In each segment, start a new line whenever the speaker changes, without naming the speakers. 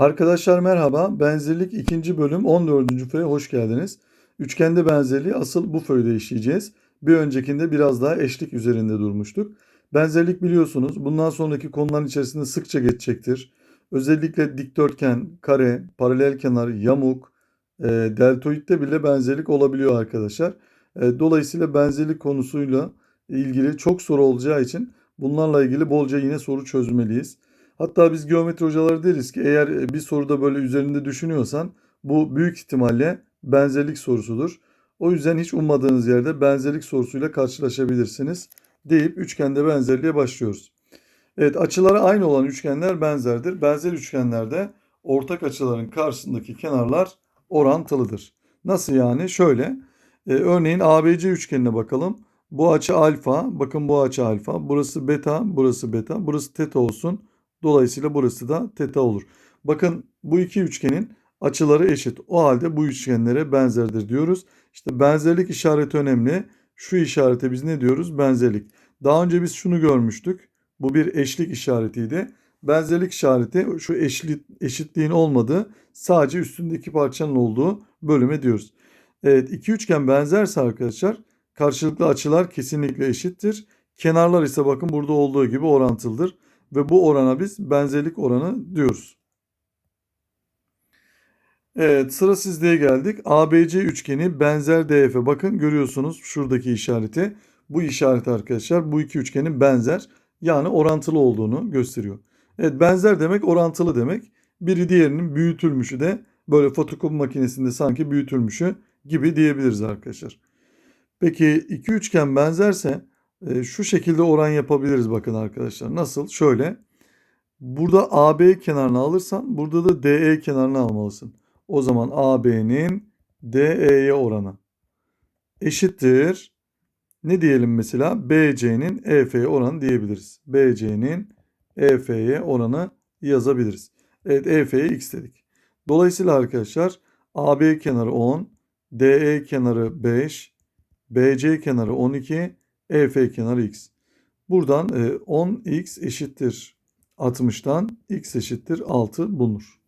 Arkadaşlar merhaba. Benzerlik 2. bölüm 14. föye hoş geldiniz. Üçgende benzerliği asıl bu föyde işleyeceğiz. Bir öncekinde biraz daha eşlik üzerinde durmuştuk. Benzerlik biliyorsunuz bundan sonraki konuların içerisinde sıkça geçecektir. Özellikle dikdörtgen, kare, paralel kenar, yamuk, e, deltoidde bile benzerlik olabiliyor arkadaşlar. E, dolayısıyla benzerlik konusuyla ilgili çok soru olacağı için bunlarla ilgili bolca yine soru çözmeliyiz. Hatta biz geometri hocaları deriz ki eğer bir soruda böyle üzerinde düşünüyorsan bu büyük ihtimalle benzerlik sorusudur. O yüzden hiç ummadığınız yerde benzerlik sorusuyla karşılaşabilirsiniz deyip üçgende benzerliğe başlıyoruz. Evet açıları aynı olan üçgenler benzerdir. Benzer üçgenlerde ortak açıların karşısındaki kenarlar orantılıdır. Nasıl yani? Şöyle. e, örneğin ABC üçgenine bakalım. Bu açı alfa. Bakın bu açı alfa. Burası beta. Burası beta. Burası teta olsun. Dolayısıyla burası da teta olur. Bakın bu iki üçgenin açıları eşit. O halde bu üçgenlere benzerdir diyoruz. İşte benzerlik işareti önemli. Şu işarete biz ne diyoruz? Benzerlik. Daha önce biz şunu görmüştük. Bu bir eşlik işaretiydi. Benzerlik işareti şu eşlit, eşitliğin olmadığı sadece üstündeki parçanın olduğu bölüme diyoruz. Evet iki üçgen benzerse arkadaşlar karşılıklı açılar kesinlikle eşittir. Kenarlar ise bakın burada olduğu gibi orantılıdır ve bu orana biz benzerlik oranı diyoruz. Evet sıra sizliğe geldik. ABC üçgeni benzer DF'e bakın görüyorsunuz şuradaki işareti. Bu işaret arkadaşlar bu iki üçgenin benzer yani orantılı olduğunu gösteriyor. Evet benzer demek orantılı demek. Biri diğerinin büyütülmüşü de böyle fotokopi makinesinde sanki büyütülmüşü gibi diyebiliriz arkadaşlar. Peki iki üçgen benzerse şu şekilde oran yapabiliriz bakın arkadaşlar. Nasıl? Şöyle. Burada AB kenarını alırsan burada da DE kenarını almalısın. O zaman AB'nin DE'ye oranı eşittir. Ne diyelim mesela? BC'nin EF'ye oranı diyebiliriz. BC'nin EF'ye oranı yazabiliriz. Evet EF'ye x dedik. Dolayısıyla arkadaşlar AB kenarı 10, DE kenarı 5, BC kenarı 12, EF kenarı x. Buradan 10x eşittir 60'tan x eşittir 6 bulunur.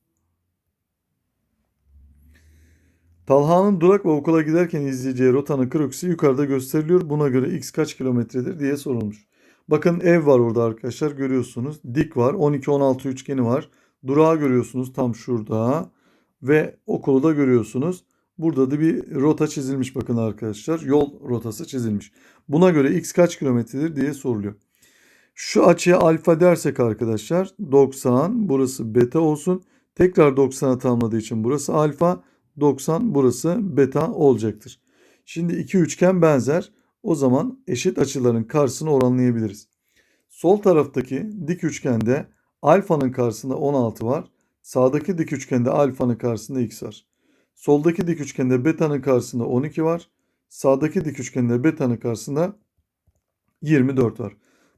Talha'nın durak ve okula giderken izleyeceği rotanın krokisi yukarıda gösteriliyor. Buna göre x kaç kilometredir diye sorulmuş. Bakın ev var orada arkadaşlar görüyorsunuz. Dik var. 12-16 üçgeni var. Durağı görüyorsunuz tam şurada. Ve okulu da görüyorsunuz. Burada da bir rota çizilmiş bakın arkadaşlar. Yol rotası çizilmiş. Buna göre x kaç kilometredir diye soruluyor. Şu açıya alfa dersek arkadaşlar 90 burası beta olsun. Tekrar 90'a tamamladığı için burası alfa 90 burası beta olacaktır. Şimdi iki üçgen benzer. O zaman eşit açıların karşısını oranlayabiliriz. Sol taraftaki dik üçgende alfanın karşısında 16 var. Sağdaki dik üçgende alfanın karşısında x var. Soldaki dik üçgende beta'nın karşısında 12 var. Sağdaki dik üçgende beta'nın karşısında 24 var.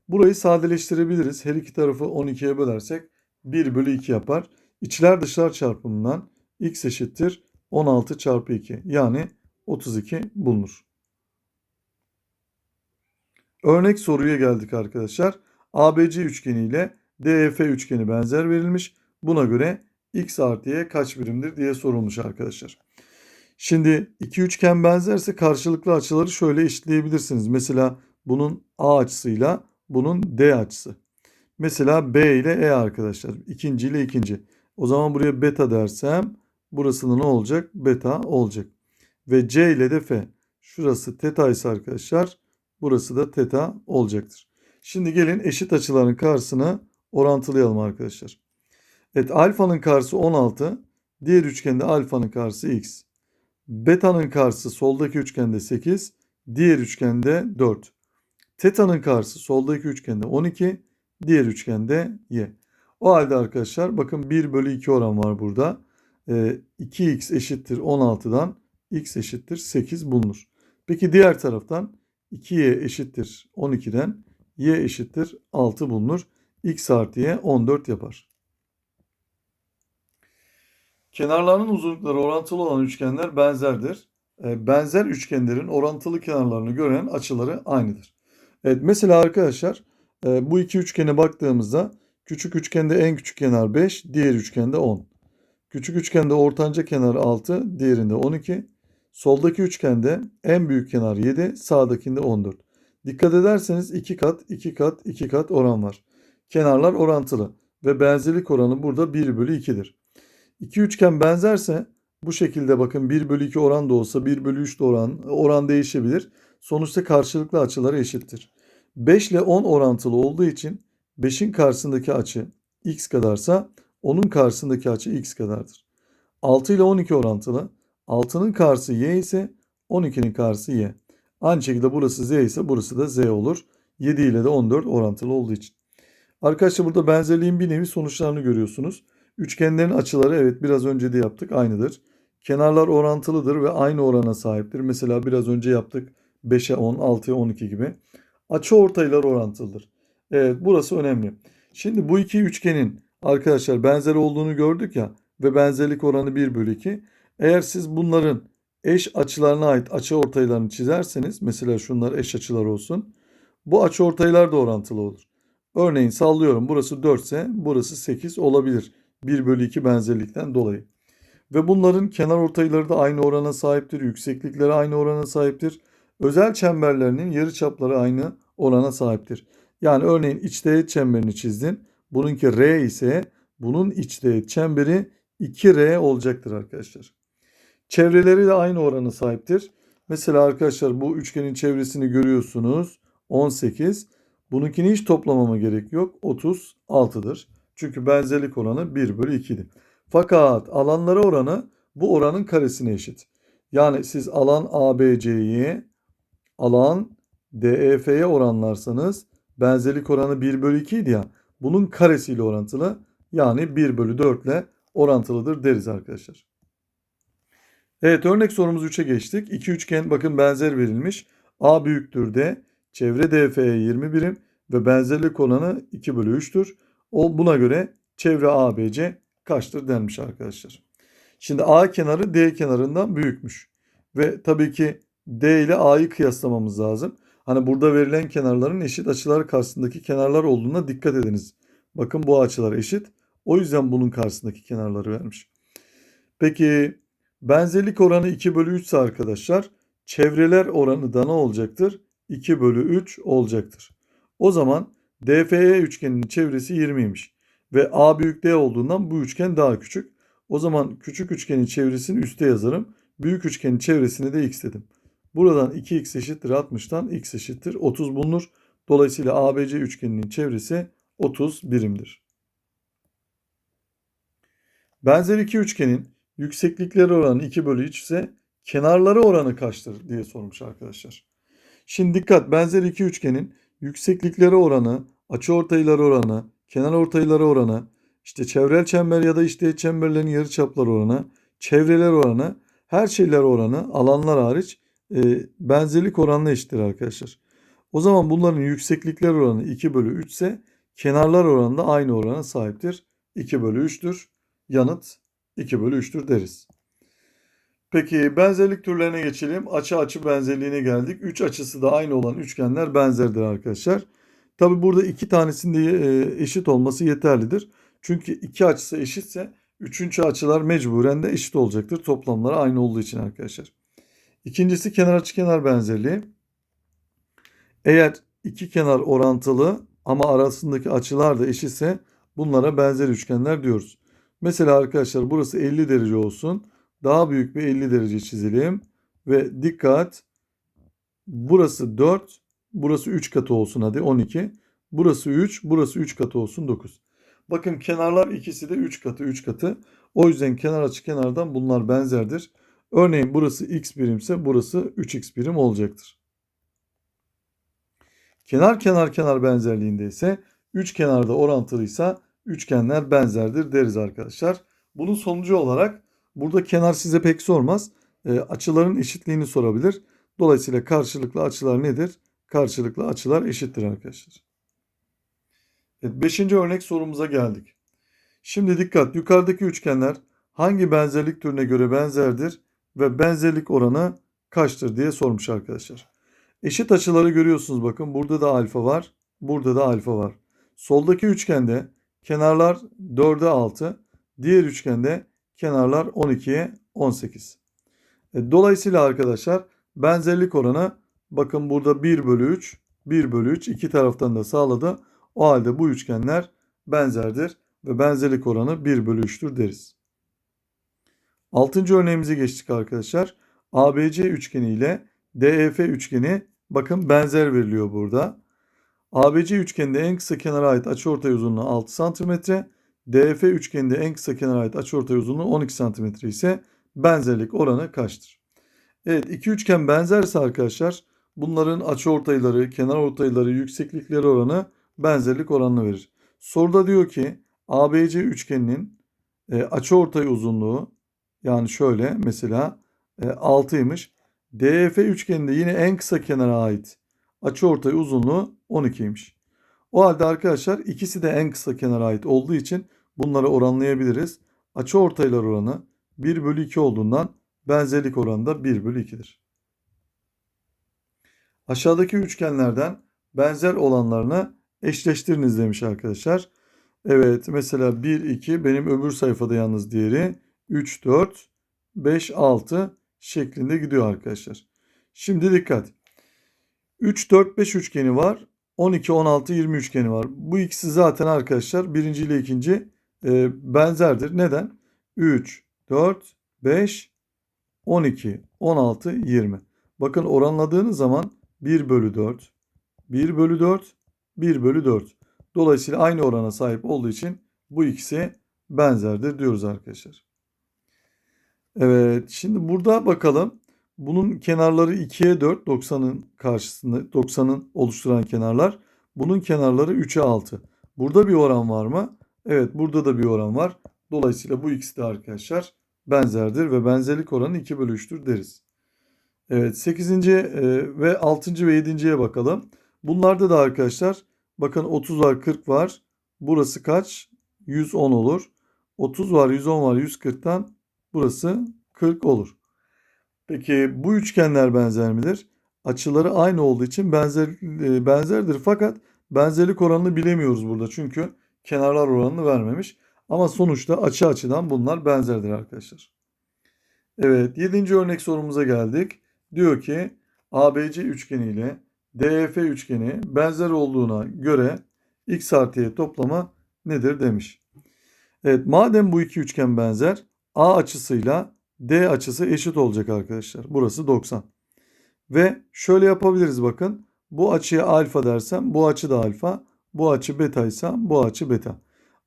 Burayı sadeleştirebiliriz. Her iki tarafı 12'ye bölersek 1 bölü 2 yapar. İçler dışlar çarpımından x eşittir 16 çarpı 2 yani 32 bulunur. Örnek soruya geldik arkadaşlar. ABC üçgeni ile DEF üçgeni benzer verilmiş. Buna göre x artı kaç birimdir diye sorulmuş arkadaşlar. Şimdi iki üçgen benzerse karşılıklı açıları şöyle eşitleyebilirsiniz. Mesela bunun A açısıyla bunun D açısı. Mesela B ile E arkadaşlar. İkinci ile ikinci. O zaman buraya beta dersem burası ne olacak? Beta olacak. Ve C ile de F. Şurası teta ise arkadaşlar burası da teta olacaktır. Şimdi gelin eşit açıların karşısını orantılayalım arkadaşlar. Evet alfanın karşısı 16. Diğer üçgende alfanın karşısı x. Beta'nın karşısı soldaki üçgende 8. Diğer üçgende 4. Teta'nın karşısı soldaki üçgende 12. Diğer üçgende y. O halde arkadaşlar bakın 1 bölü 2 oran var burada. Ee, 2x eşittir 16'dan x eşittir 8 bulunur. Peki diğer taraftan 2y eşittir 12'den y eşittir 6 bulunur. x artı y 14 yapar. Kenarlarının uzunlukları orantılı olan üçgenler benzerdir. E, benzer üçgenlerin orantılı kenarlarını gören açıları aynıdır. Evet mesela arkadaşlar e, bu iki üçgene baktığımızda küçük üçgende en küçük kenar 5, diğer üçgende 10. Küçük üçgende ortanca kenar 6, diğerinde 12. Soldaki üçgende en büyük kenar 7, sağdakinde 14. Dikkat ederseniz 2 kat, 2 kat, 2 kat oran var. Kenarlar orantılı ve benzerlik oranı burada 1 bölü 2'dir. İki üçgen benzerse bu şekilde bakın 1 bölü 2 oran da olsa 1 bölü 3 de oran, oran değişebilir. Sonuçta karşılıklı açıları eşittir. 5 ile 10 orantılı olduğu için 5'in karşısındaki açı x kadarsa 10'un karşısındaki açı x kadardır. 6 ile 12 orantılı. 6'nın karşısı y ise 12'nin karşısı y. Aynı şekilde burası z ise burası da z olur. 7 ile de 14 orantılı olduğu için. Arkadaşlar burada benzerliğin bir nevi sonuçlarını görüyorsunuz. Üçgenlerin açıları evet biraz önce de yaptık aynıdır. Kenarlar orantılıdır ve aynı orana sahiptir. Mesela biraz önce yaptık 5'e 10, 6'ya 12 gibi. Açı ortaylar orantılıdır. Evet burası önemli. Şimdi bu iki üçgenin arkadaşlar benzer olduğunu gördük ya ve benzerlik oranı 1 bölü 2. Eğer siz bunların eş açılarına ait açı ortaylarını çizerseniz mesela şunlar eş açılar olsun. Bu açı ortaylar da orantılı olur. Örneğin sallıyorum burası 4 ise burası 8 olabilir. 1 bölü 2 benzerlikten dolayı. Ve bunların kenar ortayları da aynı orana sahiptir. Yükseklikleri aynı orana sahiptir. Özel çemberlerinin yarıçapları aynı orana sahiptir. Yani örneğin iç teğet çemberini çizdin. Bununki R ise bunun iç teğet çemberi 2R olacaktır arkadaşlar. Çevreleri de aynı orana sahiptir. Mesela arkadaşlar bu üçgenin çevresini görüyorsunuz. 18. Bununkini hiç toplamama gerek yok. 36'dır. Çünkü benzerlik oranı 1 bölü 2'dir. Fakat alanlara oranı bu oranın karesine eşit. Yani siz alan ABC'yi alan DEF'ye oranlarsanız benzerlik oranı 1 bölü 2 idi ya. Bunun karesiyle orantılı. Yani 1 bölü 4 ile orantılıdır deriz arkadaşlar. Evet örnek sorumuz 3'e geçtik. İki üçgen bakın benzer verilmiş. A büyüktür D. Çevre DF'ye 20 birim ve benzerlik oranı 2 bölü 3'tür. O buna göre çevre ABC kaçtır denmiş arkadaşlar. Şimdi A kenarı D kenarından büyükmüş. Ve tabii ki D ile A'yı kıyaslamamız lazım. Hani burada verilen kenarların eşit açılar karşısındaki kenarlar olduğuna dikkat ediniz. Bakın bu açılar eşit. O yüzden bunun karşısındaki kenarları vermiş. Peki benzerlik oranı 2 bölü 3 ise arkadaşlar çevreler oranı da ne olacaktır? 2 bölü 3 olacaktır. O zaman DFE üçgeninin çevresi 20'ymiş. Ve A büyük D olduğundan bu üçgen daha küçük. O zaman küçük üçgenin çevresini üste yazarım. Büyük üçgenin çevresini de x dedim. Buradan 2x eşittir 60'tan x eşittir 30 bulunur. Dolayısıyla ABC üçgeninin çevresi 30 birimdir. Benzer iki üçgenin yükseklikleri oranı 2 bölü 3 ise kenarları oranı kaçtır diye sormuş arkadaşlar. Şimdi dikkat benzer iki üçgenin yükseklikleri oranı, açıortayları oranı, kenar ortayları oranı, işte çevrel çember ya da işte çemberlerin yarıçapları oranı, çevreler oranı, her şeyler oranı, alanlar hariç e, benzerlik oranına eşittir arkadaşlar. O zaman bunların yükseklikler oranı 2 bölü 3 ise kenarlar oranı da aynı orana sahiptir. 2 bölü 3'tür. Yanıt 2 bölü 3'tür deriz. Peki benzerlik türlerine geçelim. Açı açı benzerliğine geldik. 3 açısı da aynı olan üçgenler benzerdir arkadaşlar. Tabi burada iki tanesinde e, eşit olması yeterlidir. Çünkü iki açısı eşitse üçüncü açılar mecburen de eşit olacaktır. Toplamları aynı olduğu için arkadaşlar. İkincisi kenar açıkenar benzerliği. Eğer iki kenar orantılı ama arasındaki açılar da eşitse bunlara benzer üçgenler diyoruz. Mesela arkadaşlar burası 50 derece olsun. Daha büyük bir 50 derece çizelim. Ve dikkat burası 4, burası 3 katı olsun hadi 12. Burası 3, burası 3 katı olsun 9. Bakın kenarlar ikisi de 3 katı 3 katı. O yüzden kenar açı kenardan bunlar benzerdir. Örneğin burası x birimse burası 3x birim olacaktır. Kenar kenar kenar benzerliğinde ise 3 kenarda orantılıysa üçgenler benzerdir deriz arkadaşlar. Bunun sonucu olarak burada kenar size pek sormaz. E, açıların eşitliğini sorabilir. Dolayısıyla karşılıklı açılar nedir? Karşılıklı açılar eşittir arkadaşlar. Evet, beşinci örnek sorumuza geldik. Şimdi dikkat yukarıdaki üçgenler hangi benzerlik türüne göre benzerdir ve benzerlik oranı kaçtır diye sormuş arkadaşlar. Eşit açıları görüyorsunuz bakın burada da alfa var burada da alfa var. Soldaki üçgende kenarlar 4'e 6 diğer üçgende Kenarlar 12'ye 18. E, dolayısıyla arkadaşlar benzerlik oranı bakın burada 1 bölü 3, 1 bölü 3 iki taraftan da sağladı. O halde bu üçgenler benzerdir ve benzerlik oranı 1 bölü 3'tür deriz. Altıncı örneğimize geçtik arkadaşlar. ABC üçgeni ile DEF üçgeni bakın benzer veriliyor burada. ABC üçgeninde en kısa kenara ait açıortay uzunluğu 6 cm, DEF üçgeninde en kısa kenara ait açıortay uzunluğu 12 cm ise benzerlik oranı kaçtır? Evet iki üçgen benzerse arkadaşlar bunların açıortayları, kenar ortayları, yükseklikleri oranı benzerlik oranını verir. Soruda diyor ki ABC üçgeninin e, açıortay uzunluğu yani şöyle mesela e, 6'ymış. DEF üçgeninde yine en kısa kenara ait açıortay uzunluğu 12'ymiş. O halde arkadaşlar ikisi de en kısa kenara ait olduğu için bunları oranlayabiliriz. Açıortaylar oranı 1 bölü 2 olduğundan benzerlik oranı da 1 bölü 2'dir. Aşağıdaki üçgenlerden benzer olanlarını eşleştiriniz demiş arkadaşlar. Evet mesela 1, 2 benim öbür sayfada yalnız diğeri 3, 4, 5, 6 şeklinde gidiyor arkadaşlar. Şimdi dikkat. 3, 4, 5 üçgeni var. 12, 16, 20 üçgeni var. Bu ikisi zaten arkadaşlar birinci ile ikinci e, benzerdir. Neden? 3, 4, 5, 12, 16, 20. Bakın oranladığınız zaman 1 bölü 4, 1 bölü 4, 1 bölü 4. Dolayısıyla aynı orana sahip olduğu için bu ikisi benzerdir diyoruz arkadaşlar. Evet şimdi burada bakalım. Bunun kenarları 2'ye 4 90'ın karşısında 90'ın oluşturan kenarlar. Bunun kenarları 3'e 6. Burada bir oran var mı? Evet burada da bir oran var. Dolayısıyla bu ikisi de arkadaşlar benzerdir ve benzerlik oranı 2 bölü 3'tür deriz. Evet 8. e, ve 6. ve 7.ye bakalım. Bunlarda da arkadaşlar bakın 30 var 40 var. Burası kaç? 110 olur. 30 var 110 var 140'tan burası 40 olur. Peki bu üçgenler benzer midir? Açıları aynı olduğu için benzer e, benzerdir fakat benzerlik oranını bilemiyoruz burada. Çünkü kenarlar oranını vermemiş. Ama sonuçta açı açıdan bunlar benzerdir arkadaşlar. Evet 7. örnek sorumuza geldik. Diyor ki ABC üçgeni ile DEF üçgeni benzer olduğuna göre x artı y toplamı nedir demiş. Evet madem bu iki üçgen benzer A açısıyla D açısı eşit olacak arkadaşlar. Burası 90. Ve şöyle yapabiliriz bakın. Bu açıya alfa dersem bu açı da alfa. Bu açı beta ise bu açı beta.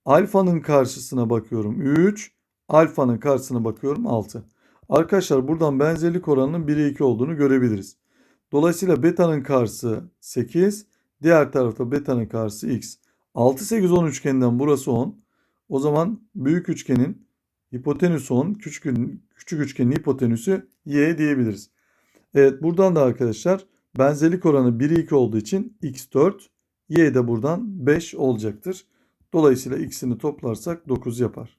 Alfanın karşısına bakıyorum 3. Alfanın karşısına bakıyorum 6. Arkadaşlar buradan benzerlik oranının 1'e 2 olduğunu görebiliriz. Dolayısıyla beta'nın karşısı 8. Diğer tarafta beta'nın karşısı x. 6, 8, 10 üçgeninden burası 10. O zaman büyük üçgenin hipotenüsü 10, küçük, küçük üçgenin hipotenüsü y diyebiliriz. Evet buradan da arkadaşlar benzerlik oranı 1'e 2 olduğu için x4, y de buradan 5 olacaktır. Dolayısıyla x'ini toplarsak 9 yapar.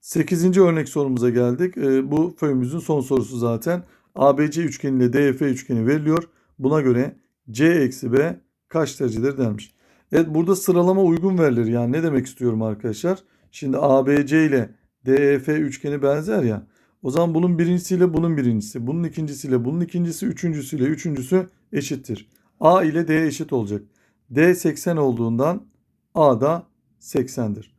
8. örnek sorumuza geldik. Ee, bu föyümüzün son sorusu zaten. ABC üçgeni ile DF üçgeni veriliyor. Buna göre C eksi B kaç derecedir denmiş. Evet burada sıralama uygun verilir. Yani ne demek istiyorum arkadaşlar? Şimdi ABC ile DEF üçgeni benzer ya. O zaman bunun birincisiyle bunun birincisi, bunun ikincisiyle bunun ikincisi, üçüncüsüyle üçüncüsü eşittir. A ile D eşit olacak. D 80 olduğundan A da 80'dir.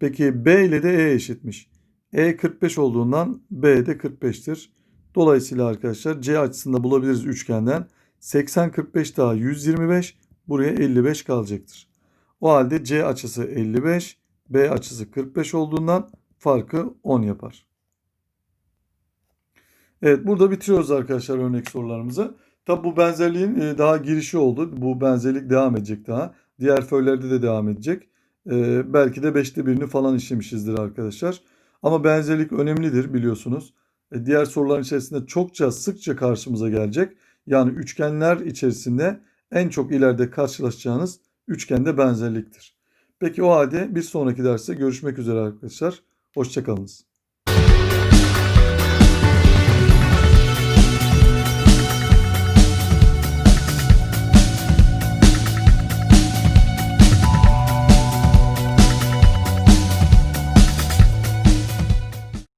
Peki B ile de E eşitmiş. E 45 olduğundan B de 45'tir. Dolayısıyla arkadaşlar C açısında bulabiliriz üçgenden. 80 45 daha 125 buraya 55 kalacaktır. O halde C açısı 55, B açısı 45 olduğundan farkı 10 yapar. Evet burada bitiriyoruz arkadaşlar örnek sorularımızı. Tabi bu benzerliğin e, daha girişi oldu. Bu benzerlik devam edecek daha. Diğer föylerde de devam edecek. Ee, belki de beşte birini falan işlemişizdir arkadaşlar. Ama benzerlik önemlidir biliyorsunuz. Ee, diğer soruların içerisinde çokça sıkça karşımıza gelecek. Yani üçgenler içerisinde en çok ileride karşılaşacağınız üçgende benzerliktir. Peki o halde bir sonraki derste görüşmek üzere arkadaşlar. Hoşçakalınız.